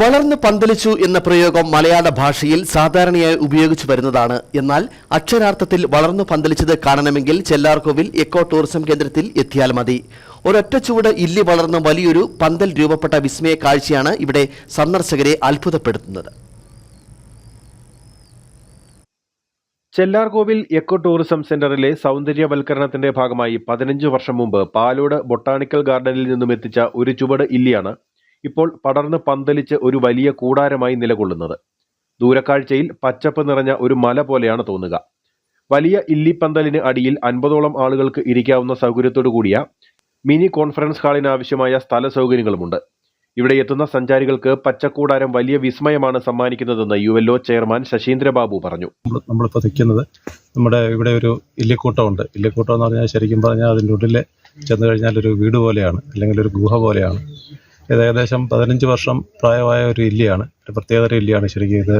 വളർന്ന് പന്തലിച്ചു എന്ന പ്രയോഗം മലയാള ഭാഷയിൽ സാധാരണയായി ഉപയോഗിച്ചു വരുന്നതാണ്. എന്നാൽ അക്ഷരാർത്ഥത്തിൽ വളർന്നു പന്തലിച്ചത് കാണണമെങ്കിൽ ചെല്ലാർകോവിൽ എക്കോ ടൂറിസം കേന്ദ്രത്തിൽ എത്തിയാൽ മതി. ഒരൊറ്റ ചുവട് ഇല്ലി വളർന്ന വലിയൊരു പന്തൽ രൂപപ്പെട്ട വിസ്മയ കാഴ്ചയാണ് ഇവിടെ സന്ദർശകരെ അത്ഭുതപ്പെടുത്തുന്നത്. ചെല്ലാർകോവിൽ എക്കോ ടൂറിസം സെന്ററിലെ സൗന്ദര്യവൽക്കരണത്തിന്റെ ഭാഗമായി പതിനഞ്ച് വർഷം മുമ്പ് പാലോട് ബൊട്ടാണിക്കൽ ഗാർഡനിൽ നിന്നും എത്തിച്ച ഒരു ചുവട് ഇല്ലിയാണ് ഇപ്പോൾ പടർന്ന് പന്തലിച്ച് ഒരു വലിയ കൂടാരമായി നിലകൊള്ളുന്നത്. ദൂരക്കാഴ്ചയിൽ പച്ചപ്പ് നിറഞ്ഞ ഒരു മല പോലെയാണ് തോന്നുക. വലിയ ഇല്ലിപ്പന്തലിന് അടിയിൽ അൻപതോളം ആളുകൾക്ക് ഇരിക്കാവുന്ന സൗകര്യത്തോടു കൂടിയ മിനി കോൺഫറൻസ് ഹാളിന് ആവശ്യമായ സ്ഥല സൗകര്യങ്ങളുമുണ്ട്. ഇവിടെ എത്തുന്ന സഞ്ചാരികൾക്ക് പച്ചക്കൂടാരം വലിയ വിസ്മയമാണ് സമ്മാനിക്കുന്നതെന്ന് U L O chairman Saseendrababu പറഞ്ഞു. നമ്മൾ നിൽക്കുന്നത് നമ്മുടെ ഇവിടെ ഒരു ഇല്ലിക്കൂട്ടമുണ്ട് ഇല്ലിക്കൂട്ടം എന്ന് പറഞ്ഞാൽ ശരിക്കും പറഞ്ഞാൽ അതിന്റെ ഉള്ളിൽ ചെന്ന് കഴിഞ്ഞാൽ ഒരു വീട് പോലെയാണ് അല്ലെങ്കിൽ ഒരു ഗുഹ പോലെയാണ്. ഇത് ഏകദേശം പതിനഞ്ച് വർഷം പ്രായമായ ഒരു ഇല്ലിയാണ്. ഒരു പ്രത്യേകതര ഇല്ലിയാണ് ശരിക്കും ഇത്.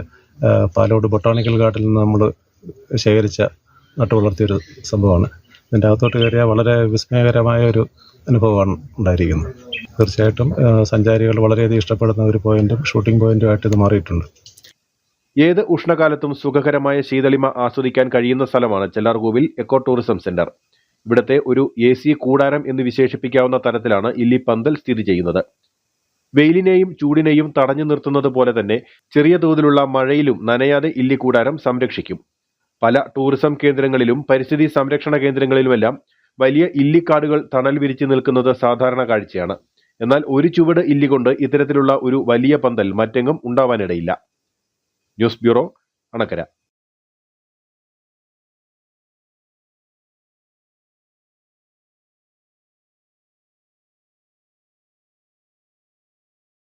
പാലോട് ബൊട്ടാണിക്കൽ ഗാർഡനിൽ നിന്ന് നമ്മൾ ശേഖരിച്ച നട്ടു വളർത്തിയൊരു സംഭവമാണ്. ഇതിന്റെ അകത്തോട്ട് കയറിയാൽ വളരെ വിസ്മയകരമായ ഒരു അനുഭവമാണ് ഉണ്ടായിരിക്കുന്നത്. തീർച്ചയായിട്ടും സഞ്ചാരികൾ വളരെയധികം ഇഷ്ടപ്പെടുന്ന ഒരു പോയിന്റും ഷൂട്ടിംഗ് പോയിന്റുമായിട്ട് ഇത് മാറിയിട്ടുണ്ട്. ഏത് ഉഷ്ണകാലത്തും സുഖകരമായ ശീതളിമ ആസ്വദിക്കാൻ കഴിയുന്ന സ്ഥലമാണ് ചെല്ലാർകോവിൽ എക്കോ ടൂറിസം സെന്റർ. ഇവിടുത്തെ ഒരു എ സി കൂടാരം എന്ന് വിശേഷിപ്പിക്കാവുന്ന തരത്തിലാണ് ഇല്ലി പന്തൽ സ്ഥിതി ചെയ്യുന്നത്. വെയിലിനെയും ചൂടിനെയും തടഞ്ഞു നിർത്തുന്നത് പോലെ തന്നെ ചെറിയ തോതിലുള്ള മഴയിലും നനയാതെ ഇല്ലിക്കൂടാരം സംരക്ഷിക്കും. പല ടൂറിസം കേന്ദ്രങ്ങളിലും പരിസ്ഥിതി സംരക്ഷണ കേന്ദ്രങ്ങളിലുമെല്ലാം വലിയ ഇല്ലിക്കാടുകൾ തണൽ വിരിച്ചു നിൽക്കുന്നത് സാധാരണ കാഴ്ചയാണ്. എന്നാൽ ഒരു ചുവട് ഇല്ലി കൊണ്ട് ഇത്തരത്തിലുള്ള ഒരു വലിയ പന്തൽ മറ്റെങ്ങും ഉണ്ടാവാനിടയില്ല. News bureau Anakkara.